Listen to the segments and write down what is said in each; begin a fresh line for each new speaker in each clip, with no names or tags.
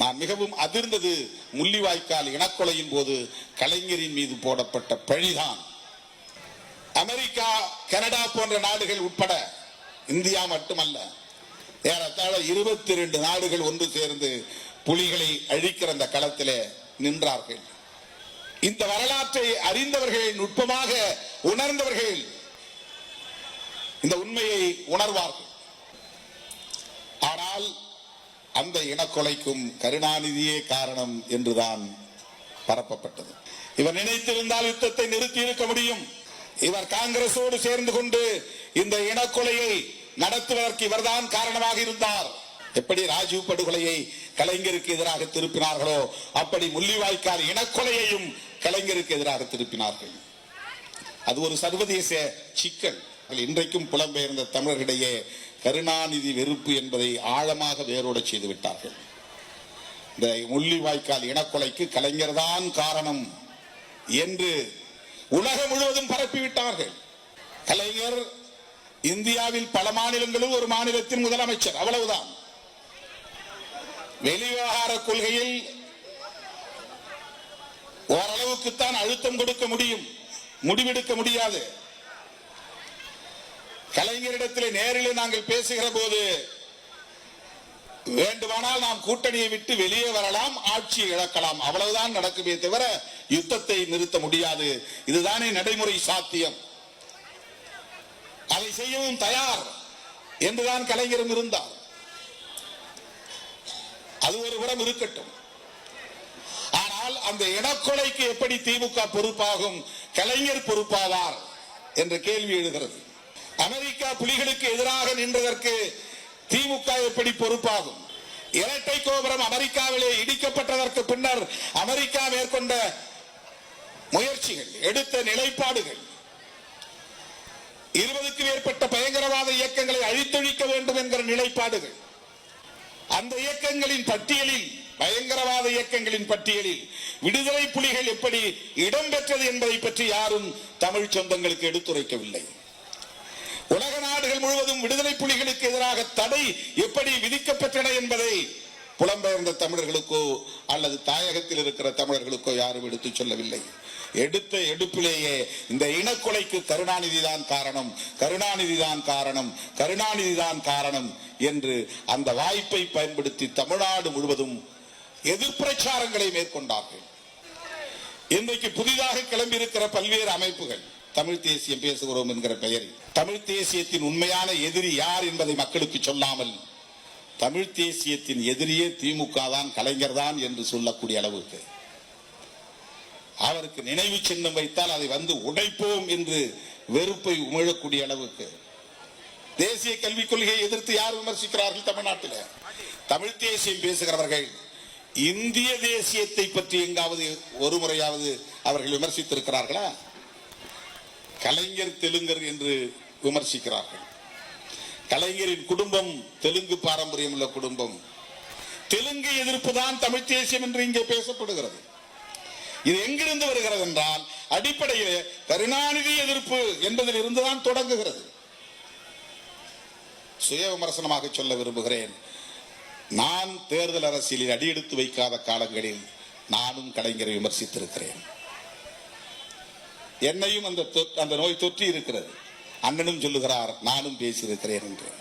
நான் மிகவும் அதிர்ந்தது முள்ளிவாய்க்கால் இனக்கொலையின் போது கலைஞரின் மீது போடப்பட்ட பழிதான். அமெரிக்கா கனடா போன்ற நாடுகள் உட்பட இந்தியா மட்டுமல்ல ஏறத்தாழ இருபத்தி ரெண்டு நாடுகள் ஒன்று சேர்ந்து புலிகளை அழிக்கிற அந்த களத்திலே நின்றார்கள். இந்த வரலாற்றை அறிந்தவர்கள் நுட்பமாக உணர்ந்தவர்கள் இந்த உண்மையை உணர்வார்கள் ஆனால் அந்த இனக்கொலைக்கும் கருணாநிதியே காரணம் என்றுதான் பரப்பப்பட்டது. இவர் நினைத்திருந்தால் யுத்தத்தை நிறுத்தி இருக்க முடியும். இவர் காங்கிரசோடு சேர்ந்து கொண்டு இந்த இனக்கொலையை நடத்துவதற்கு இவர்தான் காரணமாக இருந்தார். எப்படி ராஜீவ் படுகொலையை கலைஞருக்கு எதிராக திருப்பினார்களோ அப்படி முள்ளிவாய்க்கால் இனக்கொலையையும் கலைஞருக்கு எதிராக திருப்பினார்கள். அது ஒரு சர்வதேச சிக்கல். இன்றைக்கும் புலம்பெயர்ந்த தமிழர்களிடையே கருணாநிதி வெறுப்பு என்பதை ஆழமாக வேரோட செய்து விட்டார்கள். இந்த முள்ளிவாய்க்கால் இனக்கொலைக்கு கலைஞர்தான் காரணம் என்று உலகம் முழுவதும் பரப்பிவிட்டார்கள் கலைஞர் இந்தியாவில் பல மாநிலங்களும் ஒரு மாநிலத்தின் முதலமைச்சர் அவ்வளவுதான். வெளிவிவகார கொள்கையில் ஓரளவுக்குத்தான் அழுத்தம் கொடுக்க முடியும் முடிவெடுக்க முடியாது. கலைஞரிடத்திலே நேரில் நாங்கள் பேசுகிற போது வேண்டுமானால் நாம் கூட்டணியை விட்டு வெளியே வரலாம் ஆட்சியை இழக்கலாம். அவ்வளவுதான் நடக்குமே தவிர யுத்தத்தை நிறுத்த முடியாது. இதுதானே நடைமுறை சாத்தியம். அதை செய்யவும் தயார் என்றுதான் கலைஞரும் இருந்தார். அது ஒரு புறம் இருக்கட்டும். ஆனால் அந்த இனக்கொலைக்கு எப்படி திமுக பொறுப்பாகும் கலைஞர் பொறுப்பாவார் என்ற கேள்வி எழுகிறது. புலிகளுக்கு எதிராக நின்றதற்கு திமுக எப்படி பொறுப்பாகும்? இரட்டை கோபுரம் அமெரிக்காவிலே இடிக்கப்பட்டதற்கு பின்னர் அமெரிக்கா மேற்கொண்ட முயற்சிகள் எடுத்த நிலைப்பாடுகள் இருபதுக்கு மேற்பட்ட பயங்கரவாத இயக்கங்களை அழித்தொழிக்க வேண்டும் என்கிற நிலைப்பாடுகள் அந்த இயக்கங்களின் பட்டியலில் பயங்கரவாத இயக்கங்களின் பட்டியலில் விடுதலை புலிகள் எப்படி இடம்பெற்றது என்பதை பற்றி யாரும் தமிழ் சொந்தங்களுக்கு எடுத்துரைக்கவில்லை. உலக நாடுகள் முழுவதும் விடுதலை புலிகளுக்கு எதிராக தடை எப்படி விதிக்கப்பட்டன என்பதை புலம்பெயர்ந்த தமிழர்களுக்கோ அல்லது தாயகத்தில் இருக்கிற தமிழர்களுக்கோ யாரும் எடுத்து சொல்லவில்லை. எடுத்த எடுப்பிலேயே இந்த இனக்கொலைக்கு கருணாநிதி தான் காரணம் கருணாநிதி தான் காரணம் கருணாநிதி தான் காரணம் என்று அந்த வாய்ப்பை பயன்படுத்தி தமிழ்நாடு முழுவதும் எதிர்பிரச்சாரங்களை மேற்கொண்டார்கள். இன்றைக்கு புதிதாக கிளம்பியிருக்கிற பல்வேறு அமைப்புகள் தமிழ் தேசியம் பேசுகிறோம் என்கிற பெயரில். தமிழ் தேசியத்தின் உண்மையான எதிரி யார் என்பதை மக்களுக்கு சொல்லாமல் தமிழ் தேசியத்தின் எதிரியே திமுக தான் கலைஞர் தான் என்று சொல்லக்கூடிய அளவுக்கு. அவருக்கு நினைவு சின்னம் வைத்தால் அதை வந்து உடைப்போம் என்று வெறுப்பை உமிழக்கூடிய அளவுக்கு. தேசிய கல்விக் கொள்கையை எதிர்த்து யார் விமர்சிக்கிறார்கள் தமிழ்நாட்டில்? தமிழ் தேசியம் பேசுகிறவர்கள் இந்திய தேசியத்தை பற்றி எங்காவது ஒரு முறையாவது அவர்கள் விமர்சித்திருக்கிறார்களா? கலைஞர் தெலுங்கர் என்று விமர்சிக்கிறார்கள். கலைஞரின் குடும்பம் தெலுங்கு பாரம்பரியம் உள்ள குடும்பம். தெலுங்கு எதிர்ப்பு தான் தமிழ் தேசியம் என்று இங்கே பேசப்படுகிறது. இது எங்கிருந்து வருகிறது என்றால் அடிப்படையில் கருணாநிதி எதிர்ப்பு என்பதில் இருந்துதான் தொடங்குகிறது. சுய விமர்சனமாக சொல்ல விரும்புகிறேன். நான் தேர்தல் அரசியலில் அடியெடுத்து வைக்காத காலங்களில் நானும் கலைஞரை விமர்சித்திருக்கிறேன். என்னையும் அந்த அந்த நோய் தொற்றி இருக்கிறது. அண்ணனும் சொல்லுகிறார் நானும் பேசியிருக்கிறேன் என்று.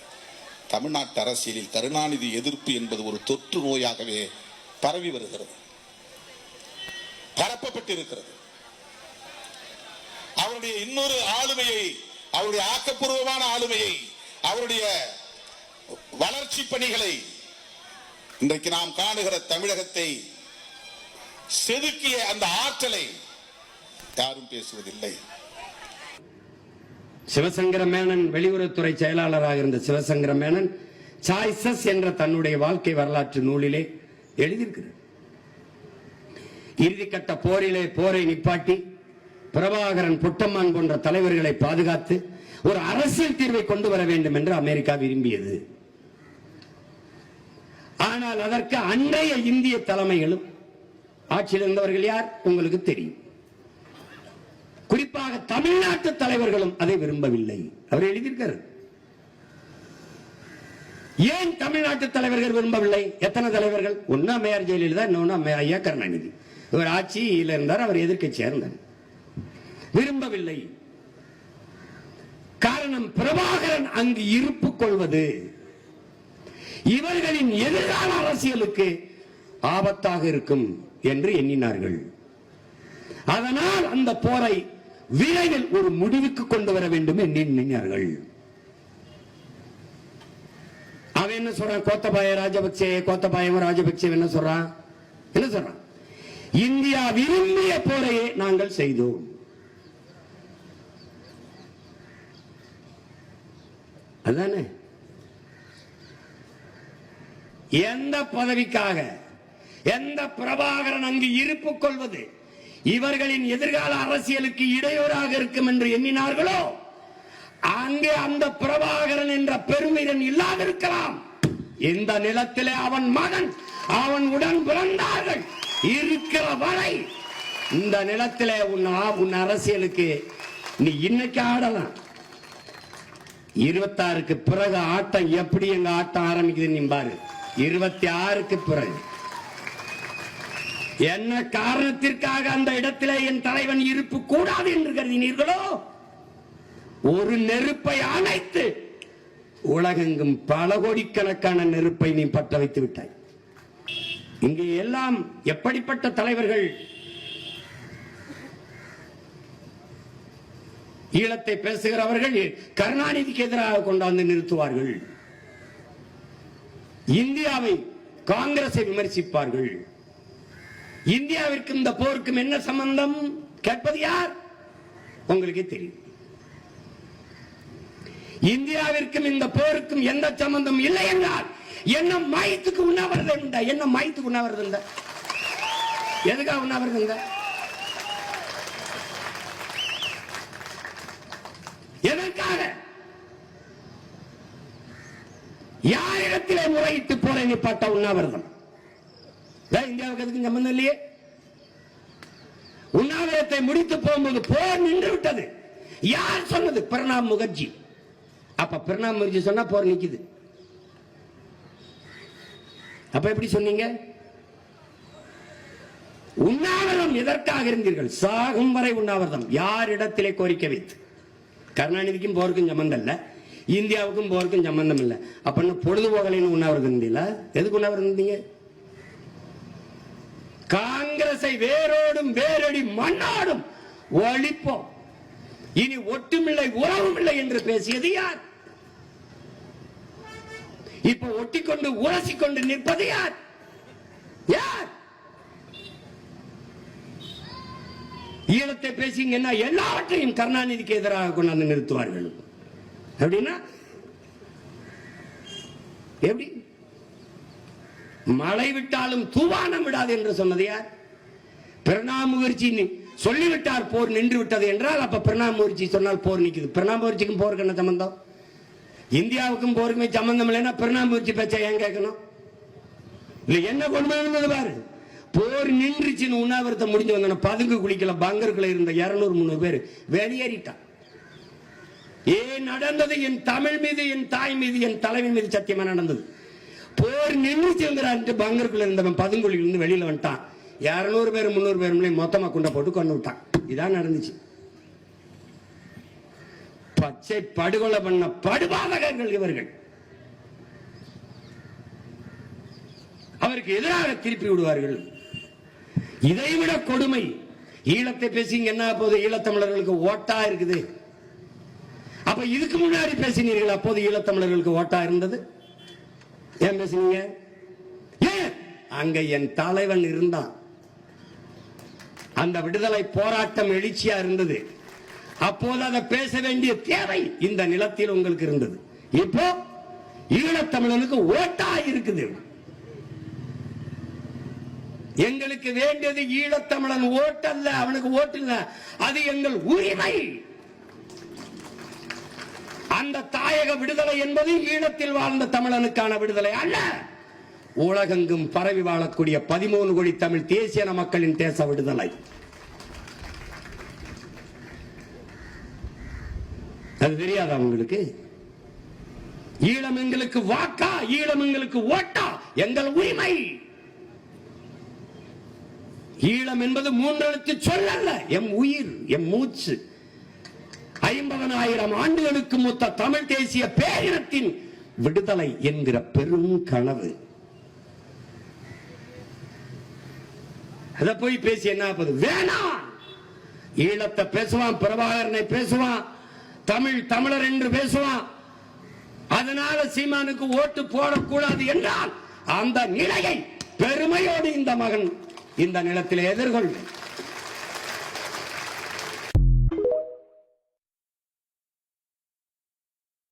தமிழ்நாட்டு அரசியலில் கருணாநிதி எதிர்ப்பு என்பது ஒரு தொற்று நோயாகவே பரவி வருகிறது. பரப்பப்பட்டிருக்கிறது. அவருடைய இன்னொரு ஆளுமையை அவருடைய ஆக்கப்பூர்வமான ஆளுமையை அவருடைய வளர்ச்சி பணிகளை இன்றைக்கு நாம் காணுகிற தமிழகத்தை செதுக்கிய அந்த ஆற்றலை யாரும் பேசுவதில்லை.
சிவசங்கர மேனன் வெளியுறவுத்துறை செயலாளராக இருந்த சிவசங்கர மேனன் சாய்ஸஸ் என்ற தன்னுடைய வாழ்க்கை வரலாற்று நூலிலே எழுதியிருக்கிறார். இறுதிக்கட்ட போரிலே போரை நிப்பாட்டி பிரபாகரன் புட்டம்மான் போன்ற தலைவர்களை பாதுகாத்து ஒரு அரசியல் தீர்வை கொண்டு வர வேண்டும் என்று அமெரிக்கா விரும்பியது. ஆனால் அதற்கு அன்றைய இந்திய தலைமைகளும் ஆட்சியில் இருந்தவர்கள் யார்? உங்களுக்கு தெரியும். குறிப்பாக தமிழ்நாட்டு தலைவர்களும் அதை விரும்பவில்லை. அவர் எழுதியிருக்காரு. ஏன் தமிழ்நாட்டு தலைவர்கள் விரும்பவில்லை? எத்தனை தலைவர்கள்? ஒன்னா மேயர் ஜெயலலிதா இன்னொன்னு ஐயா கருணாநிதி. இவர் ஆட்சியில் இருந்தார் அவர் எதிர்க்கட்சியா இருந்தார் விரும்பவில்லை. காரணம் பிரபாகரன் அங்கு இருப்பு கொள்வது. இவர்களின் எதிர்கால அரசியலுக்கு ஆபத்தாக இருக்கும் என்று எண்ணினார்கள். அதனால் அந்த போரை விரைவில் ஒரு முடிவுக்கு கொண்டு வர வேண்டும் எண்ணினார்கள். அவன் என்ன சொல்றான்? கோத்தபாய ராஜபக்சே கோத்தபாயம் ராஜபக்சே என்ன சொல்றான்? என்ன சொல்றான்? இந்தியா விரும்பிய போரையே நாங்கள் செய்தோம். அதானே? எந்த பதவிக்காக எந்த பிரபாகரன் அங்கு இருப்பு கொள்வது? இவர்களின் எதிர்கால அரசியலுக்கு இடையூறாக இருக்கும் என்று எண்ணினார்களோ அங்கே அந்த பிரபாகரன் என்ற பெருமிதன் இல்லாதிருக்கலாம். இந்த நிலத்திலே அவன் மகன் அவன் உடன் பிறந்தார்கள். இருக்கிற வரை இந்த நிலத்திலே உன் உன் அரசியலுக்கு நீ இன்னைக்கு ஆடலாம். இருபத்தாறுக்கு பிறகு ஆட்டம் எப்படி எங்க ஆட்டம் ஆரம்பிக்குது நீ பாரு. இருபத்தி ஆறுக்கு பிறகு. என்ன காரணத்திற்காக அந்த இடத்திலே என் தலைவன் இருப்பு கூடாது என்று கருதினீர்களோ? ஒரு நெருப்பை அணைத்து உலகெங்கும் பல கோடிக்கணக்கான நெருப்பை நீ பற்ற வைத்து விட்டாய். இங்கே எல்லாம் எப்படிப்பட்ட தலைவர்கள்? ஈழத்தை பேசுகிறவர்கள் கருணாநிதிக்கு எதிராக கொண்டாந்து நிறுத்துவார்கள். இந்தியாவை காங்கிரஸை விமர்சிப்பார்கள். இந்தியாவிற்கும் இந்த போருக்கும் என்ன சம்பந்தம்? கேட்பது யார்? உங்களுக்கே தெரியும். இந்தியாவிற்கும் இந்த போருக்கும் எந்த சம்பந்தம் இல்லை என்றால் என்ன மயத்துக்கு உண்ணாவிரதம் உண்டா? என்ன மயத்துக்கு உண்ணாவிரதம் உண்டா? எதுக்காக உண்ணாவிரதம் உண்டா? எதற்காக? யாரிடத்திலே முறையிட்டு போற நிப்பாட்ட உண்ணாவிரதம்? இந்தியாவுக்கு அதுக்கு சம்பந்தம் இல்லையே உண்ணாவிரத்தை முடித்து போகும்போது போர் நின்று விட்டது. யார் சொன்னது? பிரணாப் முகர்ஜி. அப்ப பிரணாப் முகர்ஜி சொன்னா போர் நிக்குது. அப்ப எப்படி சொன்னீங்க? உண்ணாவிரதம் எதற்காக இருந்தீர்கள்? சாகும் வரை உண்ணாவிரதம். யாரிடத்திலே கோரிக்கை வைத்து? கருணாநிதிக்கும் போருக்கும் சம்பந்தம் இல்ல. இந்தியாவுக்கும் போருக்கும் சம்பந்தம் இல்ல. அப்ப பொழுதுபோகலைன்னு உண்ணாவிரதம் இருந்தீங்களா? எதுக்கு உண்ணாவிரதம் இருந்தீங்க? காங்கிரஸை வேரோடும் வேரடி மண்ணாடும் ஒழிப்போம். இனி ஒட்டுமில்லை உறவும் இல்லை என்று பேசியது யார்? இப்ப ஒட்டிக்கொண்டு உரசிக்கொண்டு நிற்பது யார்? யார்? ஈழத்தை பேசிங்கன்னா எல்லாவற்றையும் கருணாநிதிக்கு எதிராக கொண்டாந்து நிறுத்துவார்கள்? அப்படின்னா எப்படி? மழை விட்டாலும் தூவானம் விடாது என்று சொன்னது யார்? பிரணாப் முகர்ஜி சொல்லிவிட்டார் போர் நின்று விட்டது என்றால் அப்ப பிரணாப் முகர்ஜி சொன்னால் போர் நிற்குது. பிரணாப் முகர்ஜிக்கும் போருக்கு என்ன சம்பந்தம்? இந்தியாவுக்கும் போருக்குமே சம்பந்தம் இல்லைன்னா பிரணாப் முகர்ஜி பேச்ச ஏன் கேட்கணும்? இல்ல என்ன கொண்டு வந்தது பாரு? போர் நின்றுச்சுன்னு உண்ணாவிரத்தை முடிஞ்சு வந்தன பதுங்கு குளிக்கல பங்கருக்குள்ள இருந்த இருநூறு முந்நூறு பேர் வெளியேறிட்டான் ஏன் நடந்தது? என் தமிழ் மீது என் தாய் மீது என் தலைவன் மீது சத்தியமா நடந்தது? போர் நின்றுச்சுங்கிறான்ட்டு பங்கருக்குள்ள இருந்தவன் பதுங்குழியில இருந்து வெளியில வந்துட்டான். இரநூறு பேர் முந்நூறு பேருமே மொத்தமா குண்டை போட்டு கொண்டு விட்டான். இதான் நடந்துச்சு. பச்சை படுகொலை பண்ண படுபாதகர்கள் இவர்கள். அவருக்கு எதிராக திருப்பி விடுவார்கள். இதைவிட கொடுமை. ஈழத்தை பேசிங்க என்ன போது ஈழத்தமிழர்களுக்கு ஓட்டா இருக்குது. அப்ப இதுக்கு முன்னாடி பேசினீர்கள் அப்போது ஈழத்தமிழர்களுக்கு ஓட்டா இருந்தது? ஏன் பேசுனீங்க ஏன்? அங்க என் தலைவன் இருந்தான். அந்த விடுதலை போராட்டம் எழுச்சியா இருந்தது. அப்போது அதை பேச வேண்டிய தேவை இந்த நிலத்தில் உங்களுக்கு இருந்தது. இப்போ ஈழத்தமிழனுக்கு ஓட்டா இருக்குது. எங்களுக்கு வேண்டியது ஈழத்தமிழன் ஓட்டல்ல அவனுக்கு ஓட்டுல அது எங்கள் உரிமை. அந்த தாயக விடு விடுதலை என்பது ஈழத்தில் வாழ்ந்த தமிழனுக்கான விடுதலை அல்ல. உலகெங்கும் பரவி வாழக்கூடிய பதிமூணு கோடி தமிழ் தேசிய மக்களின் தேச விடுதலை. அது தெரியாதா உங்களுக்கு? ஈழம் எங்களுக்கு வாக்கா ஈழம் எங்களுக்கு ஓட்டா எங்கள் உரிமை. ஈழம் என்பது மூன்றெழுத்து சொல்லல்ல எம் உயிர் எம் மூச்சு. ஐம்பதனாயிரம் ஆண்டுகளுக்கு மூத்த தமிழ் தேசிய பேரினத்தின் விடுதலை என்கிற பெரும் கனவு. அதை போய் பேசி என்ன ஆகுது? வேணாம் ஈழத்தை பேசுவான் பிரபாகரனை பேசுவான் தமிழ் தமிழர் என்று பேசுவான். அதனால சீமானுக்கு ஓட்டு போடக்கூடாது என்றால் அந்த நிலையை பெருமையோடு இந்த மகன் இந்த நிலத்தில் எதிர்கொள்வேன்.